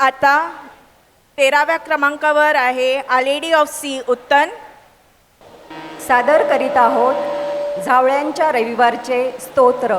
आता तेराव्या क्रमांकावर आहे आलेडी ऑफ सी उत्तन. सादर करीत आहोत झावळ्यांच्या रविवारचे स्तोत्र.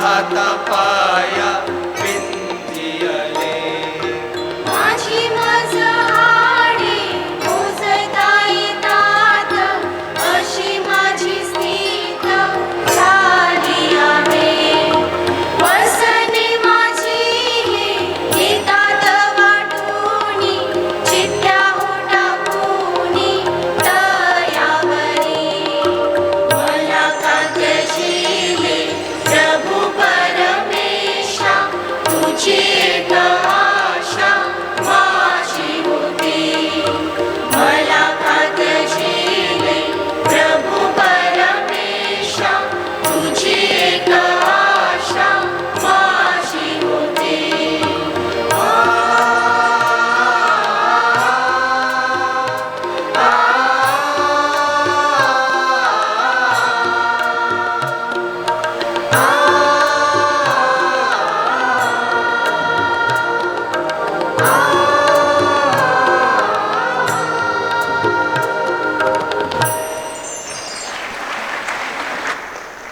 हाता पाया.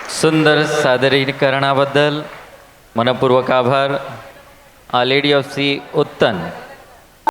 सुंदर सादरीकरणाबद्दल मनपूर्वक आभार. Our lady of sea Uttan.